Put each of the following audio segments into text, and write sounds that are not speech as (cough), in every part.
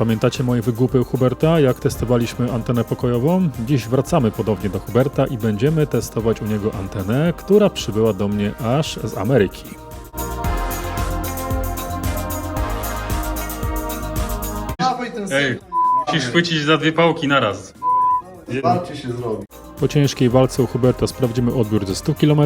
Pamiętacie moje wygłupy Huberta, jak testowaliśmy antenę pokojową? Dziś wracamy ponownie do Huberta i będziemy testować u niego antenę, która przybyła do mnie aż z Ameryki. Ej, musisz chwycić za dwie pałki naraz. Się zrobi. Po ciężkiej walce u Huberta sprawdzimy odbiór ze 100 km,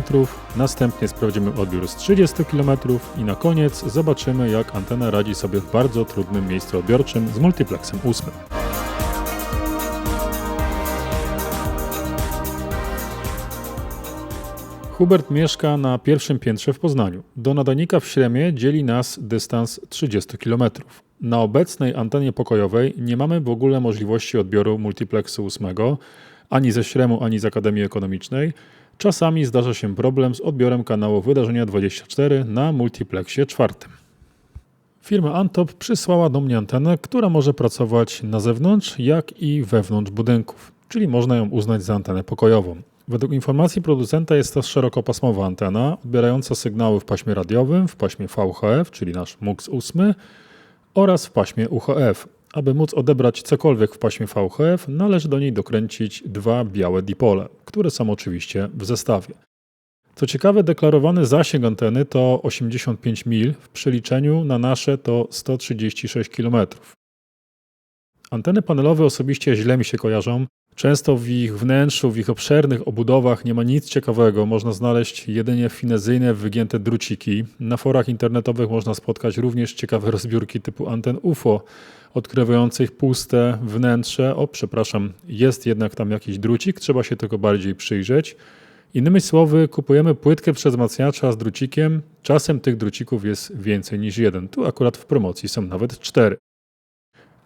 następnie sprawdzimy odbiór z 30 km i na koniec zobaczymy jak antena radzi sobie w bardzo trudnym miejscu odbiorczym z multiplexem 8. Hubert mieszka na pierwszym piętrze w Poznaniu. Do nadajnika w Śremie dzieli nas dystans 30 km. Na obecnej antenie pokojowej nie mamy w ogóle możliwości odbioru multiplexu 8 ani ze Śremu, ani z Akademii Ekonomicznej. Czasami zdarza się problem z odbiorem kanału Wydarzenia 24 na multiplexie czwartym. Firma Antop przysłała do mnie antenę, która może pracować na zewnątrz, jak i wewnątrz budynków, czyli można ją uznać za antenę pokojową. Według informacji producenta jest to szerokopasmowa antena, odbierająca sygnały w paśmie radiowym, w paśmie VHF, czyli nasz MUX 8 oraz w paśmie UHF. Aby móc odebrać cokolwiek w paśmie VHF, należy do niej dokręcić dwa białe dipole, które są oczywiście w zestawie. Co ciekawe, deklarowany zasięg anteny to 85 mil, w przeliczeniu na nasze to 136 km. Anteny panelowe osobiście źle mi się kojarzą. Często w ich wnętrzu, w ich obszernych obudowach nie ma nic ciekawego. Można znaleźć jedynie finezyjne, wygięte druciki. Na forach internetowych można spotkać również ciekawe rozbiórki typu anten UFO, odkrywających puste wnętrze. O, przepraszam, jest jednak tam jakiś drucik, trzeba się tego bardziej przyjrzeć. Innymi słowy, kupujemy płytkę przezmacniacza z drucikiem. Czasem tych drucików jest więcej niż jeden. Tu akurat w promocji są nawet cztery.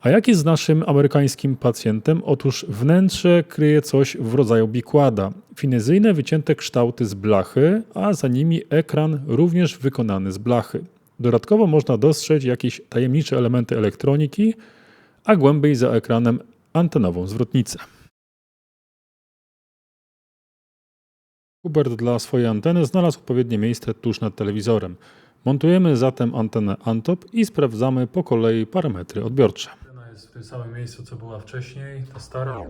A jak jest z naszym amerykańskim pacjentem? Otóż wnętrze kryje coś w rodzaju bikłada. Finezyjne wycięte kształty z blachy, a za nimi ekran również wykonany z blachy. Dodatkowo można dostrzec jakieś tajemnicze elementy elektroniki, a głębiej za ekranem antenową zwrotnicę. Hubert dla swojej anteny znalazł odpowiednie miejsce tuż nad telewizorem. Montujemy zatem antenę Antop i sprawdzamy po kolei parametry odbiorcze. Jest w tym samym miejscu, co była wcześniej, ta stara.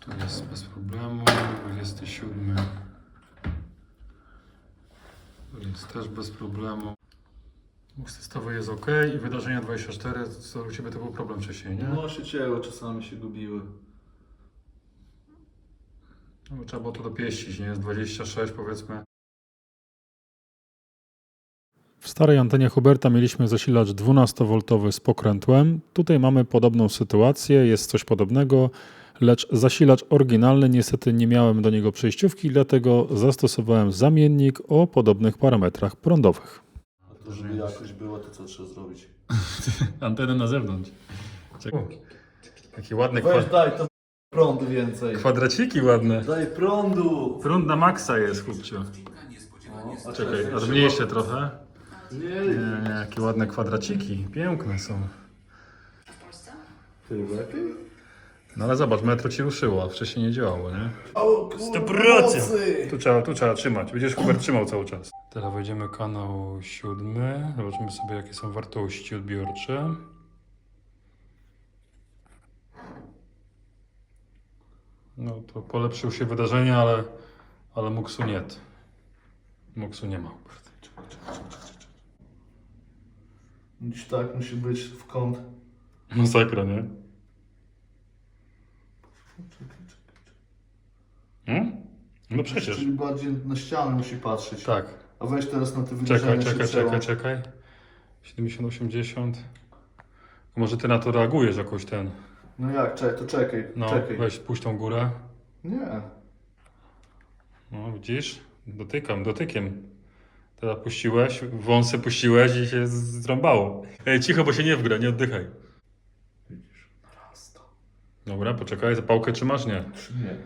Tu jest bez problemu. 27. Tu jest też bez problemu. Mux testowy jest ok i wydarzenia 24, co u Ciebie to był problem wcześniej, nie? No się cięło, czasami się gubiły. No, trzeba było to dopieścić, nie? Jest 26 powiedzmy. W starej antenie Huberta mieliśmy zasilacz 12V z pokrętłem. Tutaj mamy podobną sytuację, jest coś podobnego, lecz zasilacz oryginalny niestety nie miałem do niego przejściówki, dlatego zastosowałem zamiennik o podobnych parametrach prądowych. A to żeby jakoś było, to co trzeba zrobić? (laughs) Antenę na zewnątrz. Jakie ładne Weź daj to prądu więcej. kwadraciki ładne. Daj prądu! Prąd na maksa jest, chłopcio. A Czekaj, teraz a zmniejszę trochę. Nie, Nie, nie, jakie ładne kwadraciki. Piękne są. ty lepiej? No ale zobacz, metro ci ruszyło, a wcześniej nie działało, nie? O kurwa, 100%. mocy! Tu trzeba, tu trzeba trzymać. Będziesz Hubert trzymał cały czas. Teraz wejdziemy kanał siódmy. Zobaczymy sobie, jakie są wartości odbiorcze. No to polepszył się wydarzenia, ale, ale Muksu nie. Muksu nie ma. Hubert. Gdzieś tak musi być w kąt. Masakra, nie? Hmm? No przecież. Czyli bardziej na ścianę musi patrzeć. Tak. A weź teraz na te Czekaj, wydarzenia czekaj, czekaj, czekaj. 70, 80. Może ty na to reagujesz jakoś ten. No jak, czekaj, to czekaj, No, czekaj. weź puść tą górę. Nie. No, widzisz? Dotykam, dotykiem. Teraz puściłeś, wąsy puściłeś i się zrąbało. Ej, cicho, bo się nie wgra, nie oddychaj. Widzisz, to. Dobra, poczekaj, zapałkę trzymasz? Nie. Nie?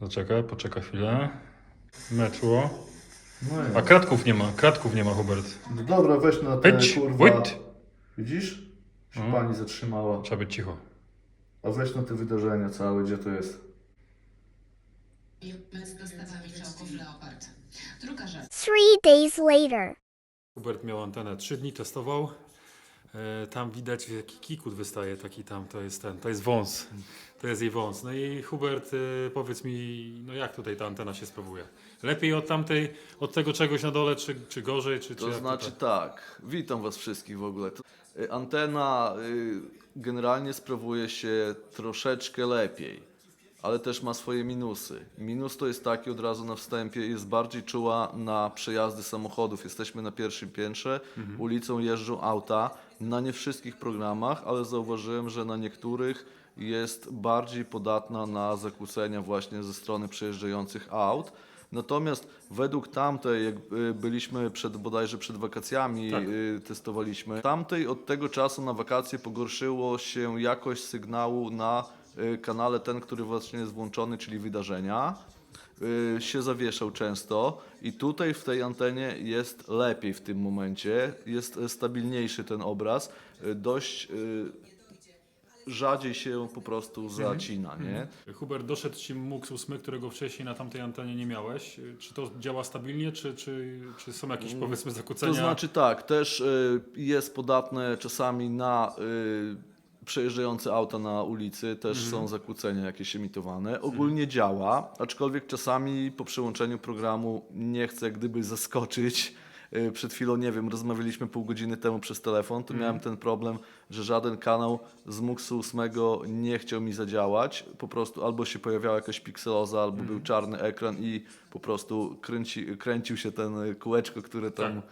Zaczekaj, poczekaj chwilę. Meczło. No A kratków nie ma, kratków nie ma, Hubert. No dobra, weź na te Wyć, kurwa. wyć. Widzisz? Się Mhm. pani zatrzymała. Trzeba być cicho. A weź na te wydarzenia całe, gdzie to jest. Bez dostawami czołgów Leopard. Druga rzecz. Three days later. Hubert miał antenę 3 dni, testował. E, tam widać jaki kikut wystaje, taki tam, to jest ten, to jest wąs. To jest jej wąs. No i Hubert, e, powiedz mi, no jak tutaj ta antena się sprawuje? Lepiej od tamtej, od tego czegoś na dole, czy, czy gorzej, czy, czy To jak znaczy tutaj? tak, witam was wszystkich w ogóle. To- y, Antena y, generalnie sprawuje się troszeczkę lepiej, ale też ma swoje minusy. Minus to jest taki od razu na wstępie, jest bardziej czuła na przejazdy samochodów. Jesteśmy na pierwszym piętrze, ulicą jeżdżą auta, na nie wszystkich programach, ale zauważyłem, że na niektórych jest bardziej podatna na zakłócenia właśnie ze strony przejeżdżających aut. Natomiast według tamtej, jak y, byliśmy przed, bodajże przed wakacjami, Tak. y, testowaliśmy, tamtej od tego czasu na wakacje pogorszyło się jakość sygnału na kanale ten, który właśnie jest włączony, czyli wydarzenia. Y, się zawieszał często i tutaj w tej antenie jest lepiej w tym momencie, jest y, stabilniejszy ten obraz, y, dość y, rzadziej się po prostu zacina, nie? Hubert, doszedł Ci MUX 8, którego wcześniej na tamtej antenie nie miałeś. Czy to działa stabilnie, czy, czy, czy są jakieś powiedzmy zakłócenia? Mm, To znaczy tak, też y, jest podatne czasami na y, przejeżdżające auta na ulicy, też Mhm. są zakłócenia jakieś emitowane. Ogólnie działa, aczkolwiek czasami po przyłączeniu programu nie jak gdyby zaskoczyć. Y, Przed chwilą, nie wiem, rozmawialiśmy pół godziny temu przez telefon, to Mhm. miałem ten problem, że żaden kanał z MUX 8 nie chciał mi zadziałać. Po prostu albo się pojawiała jakaś pikseloza, albo Mhm. był czarny ekran i po prostu kręci, kręcił się ten y, kółeczko, które tam Tak.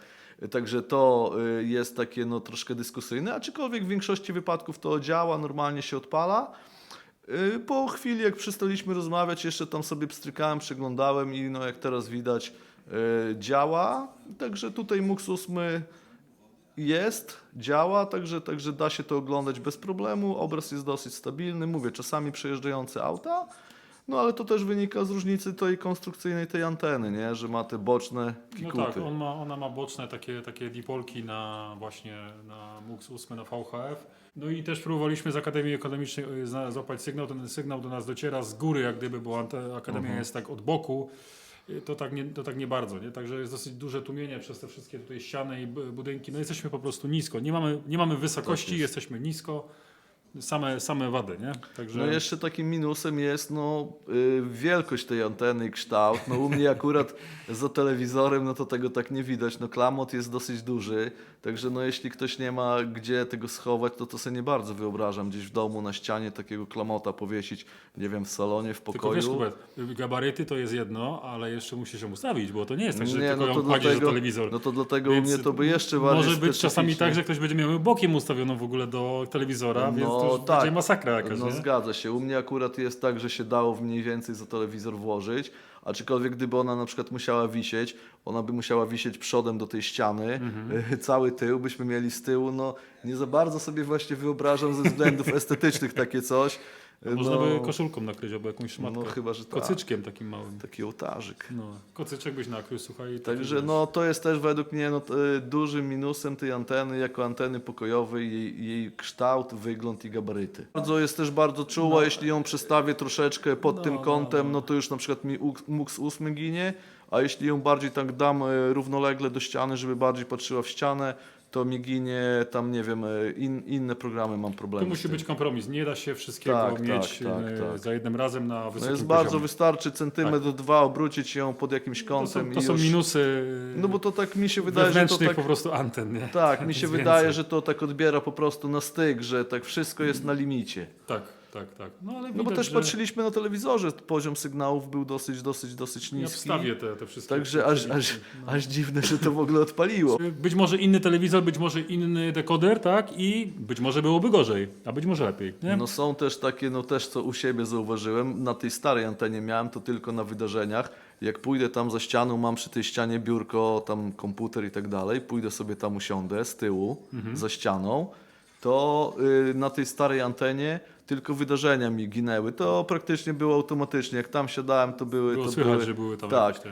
Także to y, jest takie no, troszkę dyskusyjne, aczkolwiek w większości wypadków to działa, normalnie się odpala. Y, Po chwili, jak przestaliśmy rozmawiać, jeszcze tam sobie pstrykałem, przeglądałem i no, jak teraz widać, y, działa. Także tutaj MUX 8 jest, działa, także, także da się to oglądać bez problemu. Obraz jest dosyć stabilny. Mówię, czasami przejeżdżające auta, no ale to też wynika z różnicy tej konstrukcyjnej tej anteny, nie? że ma te boczne No kikuty. tak, on ma, ona ma boczne takie, takie dipolki na właśnie na MUX 8 na VHF. No i też próbowaliśmy z Akademii Ekonomicznej y, złapać sygnał. Ten sygnał do nas dociera z góry, jak gdyby, bo Akademia Mhm. jest tak od boku. Y, To tak, nie, to tak nie bardzo, nie? Także jest dosyć duże tłumienie przez te wszystkie tutaj ściany i bu- budynki. No jesteśmy po prostu nisko. Nie mamy, nie mamy wysokości, Tak jest. jesteśmy nisko. Same, same wady, nie? Także No jeszcze takim minusem jest no, y, wielkość tej anteny i kształt. No u mnie akurat za telewizorem no to tego tak nie widać. No klamot jest dosyć duży, także no jeśli ktoś nie ma gdzie tego schować, to to sobie nie bardzo wyobrażam gdzieś w domu na ścianie takiego klamota powiesić, nie wiem, w salonie, w Tylko pokoju. wiesz, Hubert, gabaryty to jest jedno, ale jeszcze musisz ją ustawić, bo to nie jest tak, że nie, tylko no to dlatego, do telewizor. no to dlatego u Więc mnie to by jeszcze bardziej Może być czasami tak, że ktoś będzie miał bokiem ustawioną w ogóle do telewizora, więc to już będzie masakra jakaś, No nie? zgadza się. U mnie akurat jest tak, że się dało mniej więcej za telewizor włożyć, aczkolwiek gdyby ona na przykład musiała wisieć, ona by musiała wisieć przodem do tej ściany, Mhm. cały tył byśmy mieli z tyłu, no nie za bardzo sobie właśnie wyobrażam ze względów (laughs) estetycznych takie coś. Można no, by koszulką nakryć albo jakąś szmatką. no chyba, że tak. Kocyczkiem takim małym. Taki ołtarzyk. No, kocyczek byś nakrył, słuchaj. i Także no to jest też według mnie no, y, dużym minusem tej anteny jako anteny pokojowej, jej, jej kształt, wygląd i gabaryty. Bardzo jest też bardzo czuła, jeśli ją przestawię troszeczkę pod No, tym no, kątem, no. no to już na przykład mi MUX 8 ginie, a jeśli ją bardziej tak dam y, równolegle do ściany, żeby bardziej patrzyła w ścianę, to mi ginie tam, nie wiem, y, in, inne programy mam problemy. Tu musi być kompromis. Nie da się wszystkiego Tak, mieć tak, tak, e, tak. za jednym razem na No wysokim jest bardzo, poziomie. wystarczy centymetr, dwa, obrócić ją pod jakimś To kątem są, i to są już... minusy No bo to tak mi się wydaje, że to tak... po prostu anten, nie? Tak, mi (laughs) się wydaje, że to tak odbiera po prostu na styk, że tak wszystko jest na limicie. Tak, tak, tak. No ale No bo też że patrzyliśmy na telewizorze, poziom sygnałów był dosyć, dosyć, dosyć Ja niski. wstawię te, te wszystkie. Także aż, aż, aż dziwne, że to w ogóle odpaliło. (laughs) Być może inny telewizor, być może inny dekoder, tak? I być może byłoby gorzej, a być może lepiej. Nie? No są też takie, no też co u siebie zauważyłem, na tej starej antenie miałem to tylko na wydarzeniach. Jak pójdę tam za ścianą, mam przy tej ścianie biurko, tam komputer i tak dalej, pójdę sobie tam usiądę z tyłu, za ścianą, to y, na tej starej antenie tylko wydarzenia mi ginęły. To praktycznie było automatycznie. Jak tam siadałem, to były. Było to słychać, były... że były tam Tak. te...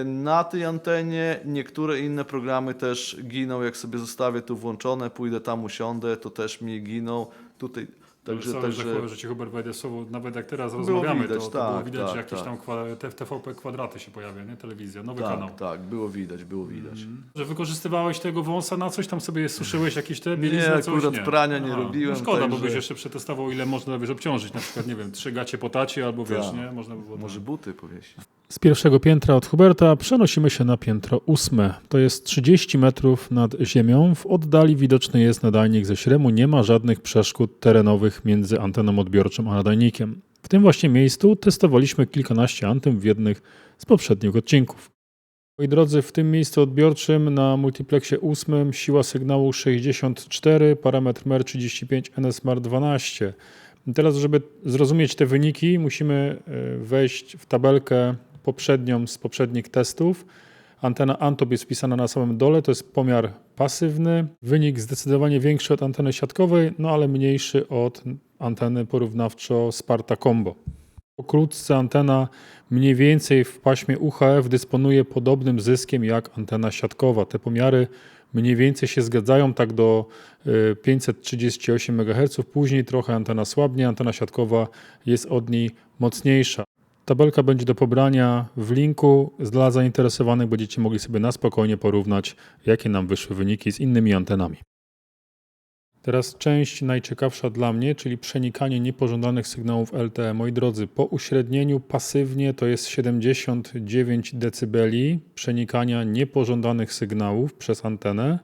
Y, Na tej antenie niektóre inne programy też giną. Jak sobie zostawię tu włączone, pójdę tam, usiądę, to też mi giną. Tutaj. Także, Także, że, także że ci Hubert wejdę w słowo, nawet jak teraz Było rozmawiamy, widać, to, to było tak, widać, tak, że jakieś tak. tam kwa- te- TVP kwadraty się pojawia, nie? Telewizja, nowy kanał. tak, tak, było widać, było widać. Że wykorzystywałeś tego wąsa na coś tam sobie suszyłeś jakieś te bielizny, Nie, coś? akurat prania nie Aha. robiłem, No szkoda, bo także- byś jeszcze przetestował, ile można wiesz, obciążyć. Na przykład, nie wiem, trzy gacie po tacie, albo wiesz, Tak. nie? Można by było Może buty powiesić. Z pierwszego piętra od Huberta przenosimy się na piętro ósme. To jest 30 metrów nad ziemią. W oddali widoczny jest nadajnik ze śremu. Nie ma żadnych przeszkód terenowych między anteną odbiorczą a nadajnikiem. W tym właśnie miejscu testowaliśmy kilkanaście anten w jednych z poprzednich odcinków. Moi drodzy, w tym miejscu odbiorczym na multiplexie ósmym siła sygnału 64, parametr MER 35, NSMAR 12. I teraz, żeby zrozumieć te wyniki, musimy e, wejść w tabelkę poprzednią z poprzednich testów. Antena Antop jest wpisana na samym dole, to jest pomiar pasywny. Wynik zdecydowanie większy od anteny siatkowej, no ale mniejszy od anteny porównawczo Sparta Combo. Pokrótce antena mniej więcej w paśmie UHF dysponuje podobnym zyskiem jak antena siatkowa. Te pomiary mniej więcej się zgadzają tak do y, 538 MHz, później trochę antena słabnie, antena siatkowa jest od niej mocniejsza. Tabelka będzie do pobrania w linku. Dla zainteresowanych będziecie mogli sobie na spokojnie porównać, jakie nam wyszły wyniki z innymi antenami. Teraz część najciekawsza dla mnie, czyli przenikanie niepożądanych sygnałów LTE. Moi drodzy, po uśrednieniu pasywnie to jest 79 dB przenikania niepożądanych sygnałów przez antenę.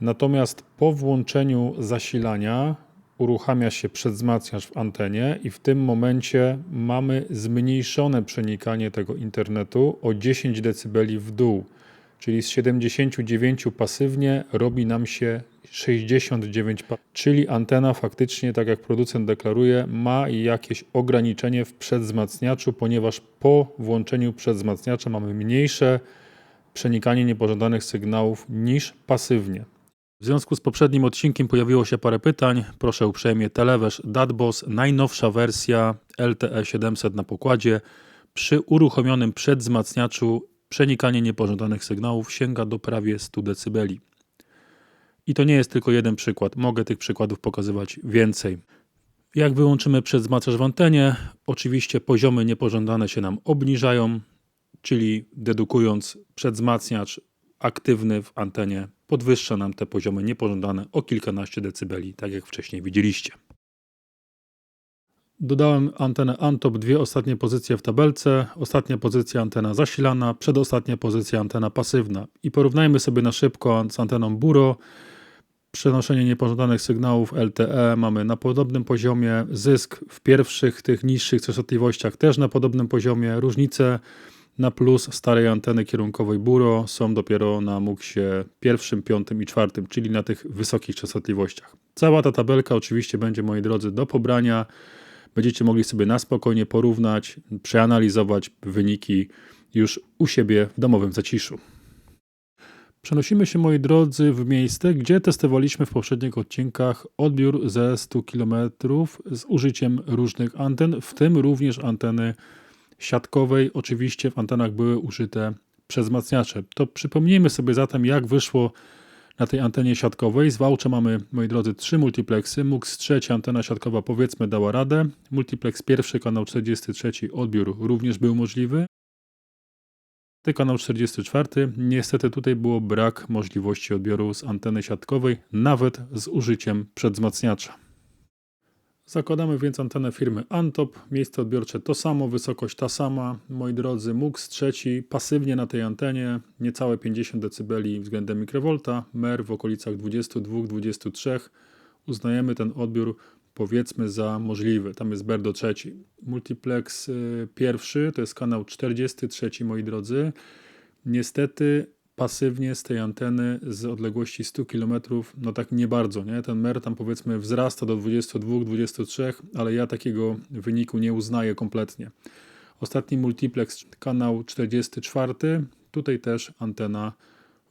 Natomiast po włączeniu zasilania uruchamia się przedzmacniacz w antenie i w tym momencie mamy zmniejszone przenikanie tego internetu o 10 dB w dół. Czyli z 79 pasywnie robi nam się 69, pa- czyli antena faktycznie, tak jak producent deklaruje, ma jakieś ograniczenie w przedzmacniaczu, ponieważ po włączeniu przedzmacniacza mamy mniejsze przenikanie niepożądanych sygnałów niż pasywnie. W związku z poprzednim odcinkiem pojawiło się parę pytań. Proszę uprzejmie, Telewesz Datbos, najnowsza wersja LTE 700 na pokładzie. Przy uruchomionym przedzmacniaczu przenikanie niepożądanych sygnałów sięga do prawie 100 dB. I to nie jest tylko jeden przykład. Mogę tych przykładów pokazywać więcej. Jak wyłączymy przedzmacniacz w antenie, oczywiście poziomy niepożądane się nam obniżają, czyli dedukując przedzmacniacz aktywny w antenie podwyższa nam te poziomy niepożądane o kilkanaście decybeli, tak jak wcześniej widzieliście. Dodałem antenę Antop, dwie ostatnie pozycje w tabelce. Ostatnia pozycja antena zasilana, przedostatnia pozycja antena pasywna. I porównajmy sobie na szybko z anteną Buro. Przenoszenie niepożądanych sygnałów LTE mamy na podobnym poziomie. Zysk w pierwszych, tych niższych częstotliwościach też na podobnym poziomie. Różnice na plus starej anteny kierunkowej Buro są dopiero na MUX-ie pierwszym, piątym i czwartym, czyli na tych wysokich częstotliwościach. Cała ta tabelka oczywiście będzie, moi drodzy, do pobrania. Będziecie mogli sobie na spokojnie porównać, przeanalizować wyniki już u siebie w domowym zaciszu. Przenosimy się, moi drodzy, w miejsce, gdzie testowaliśmy w poprzednich odcinkach odbiór ze 100 km z użyciem różnych anten, w tym również anteny siatkowej. Oczywiście w antenach były użyte przezmacniacze. To przypomnijmy sobie zatem, jak wyszło na tej antenie siatkowej. Z mamy, moi drodzy, trzy multiplexy. MUX trzecia antena siatkowa powiedzmy dała radę. Multiplex pierwszy, kanał 43, odbiór również był możliwy. Ty kanał 44. Niestety tutaj było brak możliwości odbioru z anteny siatkowej, nawet z użyciem przedzmacniacza. Zakładamy więc antenę firmy Antop. Miejsce odbiorcze to samo, wysokość ta sama. Moi drodzy, MUX trzeci pasywnie na tej antenie, niecałe 50 dB względem mikrowolta, MER w okolicach 22-23. Uznajemy ten odbiór powiedzmy za możliwy. Tam jest Berdo trzeci. Multiplex y, pierwszy to jest kanał 43, moi drodzy. Niestety pasywnie z tej anteny z odległości 100 km, no tak nie bardzo, nie? Ten mer tam powiedzmy wzrasta do 22-23, ale ja takiego wyniku nie uznaję kompletnie. Ostatni multiplex, kanał 44, tutaj też antena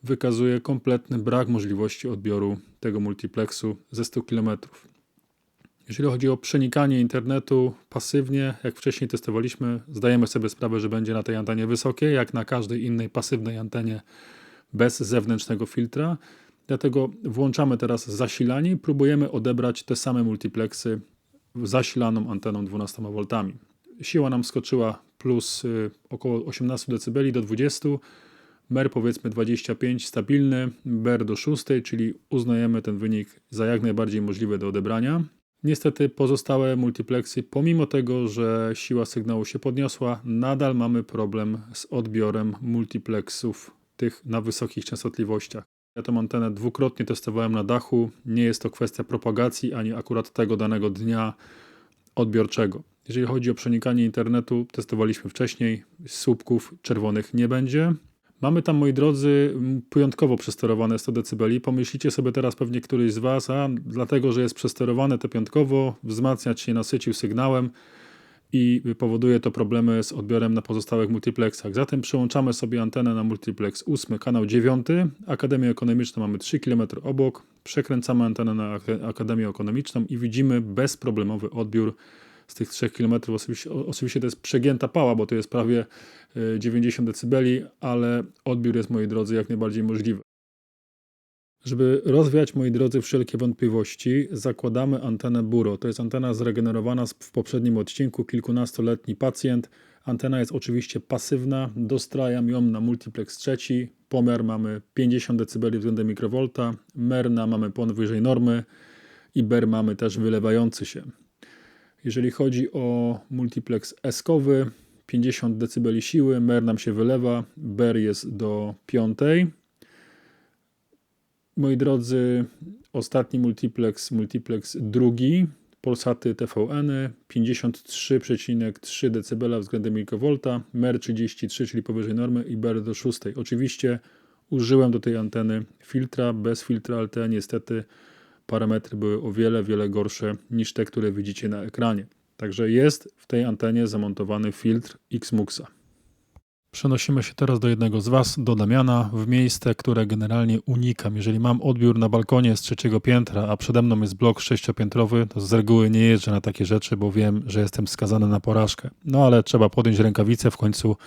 wykazuje kompletny brak możliwości odbioru tego multiplexu ze 100 km. Jeżeli chodzi o przenikanie internetu pasywnie, jak wcześniej testowaliśmy, zdajemy sobie sprawę, że będzie na tej antenie wysokie, jak na każdej innej pasywnej antenie bez zewnętrznego filtra. Dlatego włączamy teraz zasilanie i próbujemy odebrać te same multiplexy zasilaną anteną 12V. Siła nam skoczyła plus y, około 18 dB do 20 MER powiedzmy 25 stabilny, BER do 6, czyli uznajemy ten wynik za jak najbardziej możliwy do odebrania. Niestety pozostałe multiplexy, pomimo tego, że siła sygnału się podniosła, nadal mamy problem z odbiorem multiplexów tych na wysokich częstotliwościach. Ja tę antenę dwukrotnie testowałem na dachu. Nie jest to kwestia propagacji ani akurat tego danego dnia odbiorczego. Jeżeli chodzi o przenikanie internetu, testowaliśmy wcześniej. Słupków czerwonych nie będzie. Mamy tam, moi drodzy, wyjątkowo przesterowane 100 dB. Pomyślicie sobie teraz pewnie któryś z Was, a dlatego, że jest przesterowane to piątkowo, wzmacniacz się nasycił sygnałem i powoduje to problemy z odbiorem na pozostałych multiplexach. Zatem przełączamy sobie antenę na multiplex 8, kanał 9. Akademię Ekonomiczną mamy 3 km obok. Przekręcamy antenę na Ak- Akademię Ekonomiczną i widzimy bezproblemowy odbiór z tych 3 km. Oczywiście, oczywiście to jest przegięta pała, bo to jest prawie y, 90 dB, ale odbiór jest, moi drodzy, jak najbardziej możliwy. Żeby rozwiać, moi drodzy, wszelkie wątpliwości, zakładamy antenę Buro. To jest antena zregenerowana w poprzednim odcinku, kilkunastoletni pacjent. Antena jest oczywiście pasywna, dostrajam ją na multiplex trzeci. Pomiar mamy 50 dB względem mikrowolta, merna mamy powyżej normy i ber mamy też wylewający się. Jeżeli chodzi o multiplex eskowy, 50 dB siły, mer nam się wylewa, ber jest do piątej. Moi drodzy, ostatni multiplex, multiplex drugi, Polsaty TVN, 53,3 dB względem mikrowolta, MER 33, czyli powyżej normy i BER do 6. Oczywiście użyłem do tej anteny filtra, bez filtra LTE niestety parametry były o wiele, wiele gorsze niż te, które widzicie na ekranie. Także jest w tej antenie zamontowany filtr Xmuxa. Przenosimy się teraz do jednego z Was, do Damiana, w miejsce, które generalnie unikam. Jeżeli mam odbiór na balkonie z trzeciego piętra, a przede mną jest blok sześciopiętrowy, to z reguły nie jeżdżę na takie rzeczy, bo wiem, że jestem skazany na porażkę. No ale trzeba podjąć rękawice, w końcu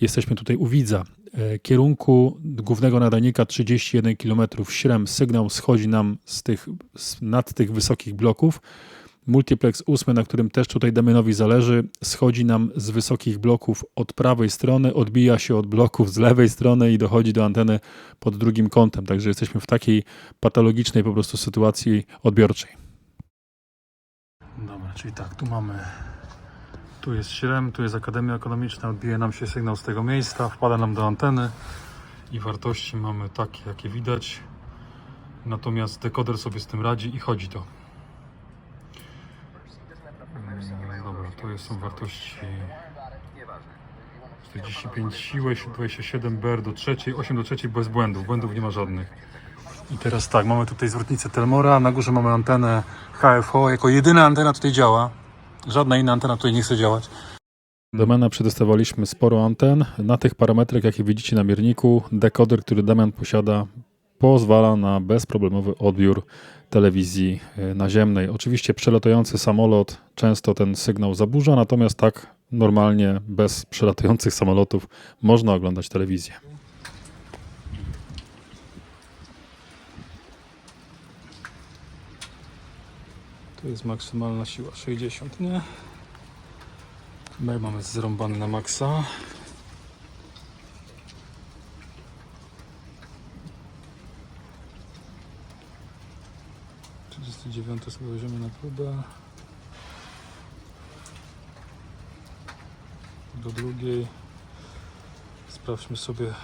jesteśmy tutaj u widza. E, Kierunku głównego nadajnika 31 km śrem sygnał schodzi nam z tych, z, nad tych wysokich bloków. Multiplex 8, na którym też tutaj Damianowi zależy, schodzi nam z wysokich bloków od prawej strony, odbija się od bloków z lewej strony i dochodzi do anteny pod drugim kątem. Także jesteśmy w takiej patologicznej po prostu sytuacji odbiorczej. Dobra, czyli tak, tu mamy. Tu jest śrem, tu jest Akademia Ekonomiczna, odbije nam się sygnał z tego miejsca, wpada nam do anteny i wartości mamy takie, jakie widać. Natomiast dekoder sobie z tym radzi i chodzi to. Mm, Dobra, to są wartości 45 siły, 27 BR do trzeciej, 8 do trzeciej bez błędów, błędów nie ma żadnych. I teraz tak, mamy tutaj zwrotnicę Telmora, na górze mamy antenę HFO, jako jedyna antena tutaj działa. Żadna inna antena tutaj nie chce działać. Domena przetestowaliśmy sporo anten. Na tych parametrach, jakie widzicie na mierniku, dekoder, który Damian posiada, pozwala na bezproblemowy odbiór telewizji e, naziemnej. Oczywiście przelatujący samolot często ten sygnał zaburza, natomiast tak normalnie, bez przelatujących samolotów, można oglądać telewizję. Tu jest maksymalna siła 60, nie? My mamy zrąbany na maksa. Trzydziesty dziewiąty sobie weźmiemy na próbę. Do drugiej. Sprawdźmy sobie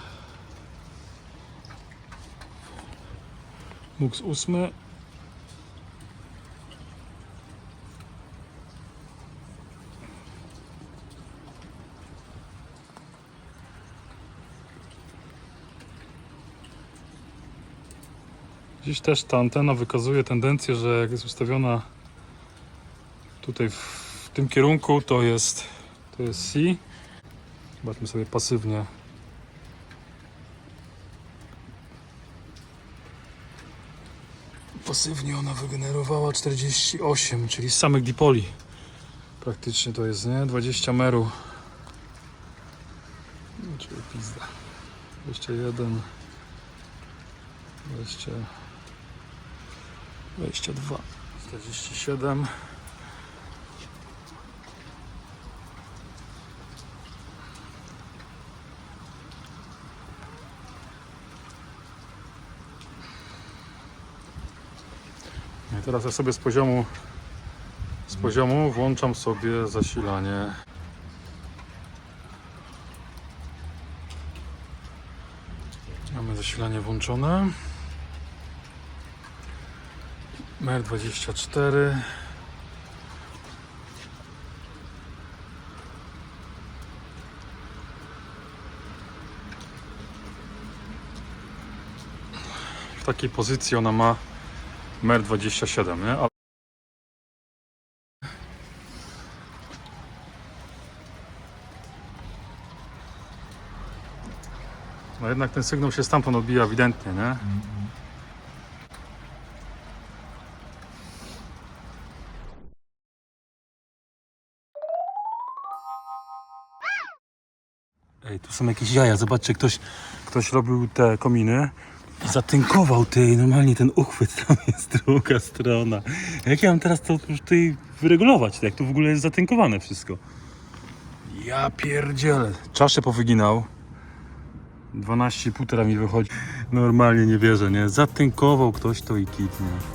MUX ósmy. Dziś też ta antena wykazuje tendencję, że jak jest ustawiona tutaj w, tym kierunku, to jest, to jest C. Zobaczmy sobie pasywnie. pasywnie ona wygenerowała 48, czyli z samych dipoli. Praktycznie to jest, nie? 20 meru. No, czyli pizda. 21, 20, 22, 47. I teraz ja sobie z poziomu z poziomu włączam sobie zasilanie. Mamy zasilanie włączone. MER 24. W takiej pozycji ona ma MER 27, nie? No jednak ten sygnał się stamtąd odbija ewidentnie, nie? Ej, tu są jakieś jaja. Zobaczcie, ktoś, ktoś robił te kominy i zatynkował tej, normalnie ten uchwyt, tam (laughs) jest druga strona. Jak ja mam teraz to tutaj wyregulować, jak to w ogóle jest zatynkowane wszystko? Ja pierdzielę. Czaszę powyginał. 12,5 mi wychodzi. Normalnie nie wierzę, nie? Zatynkował ktoś to i kit, nie?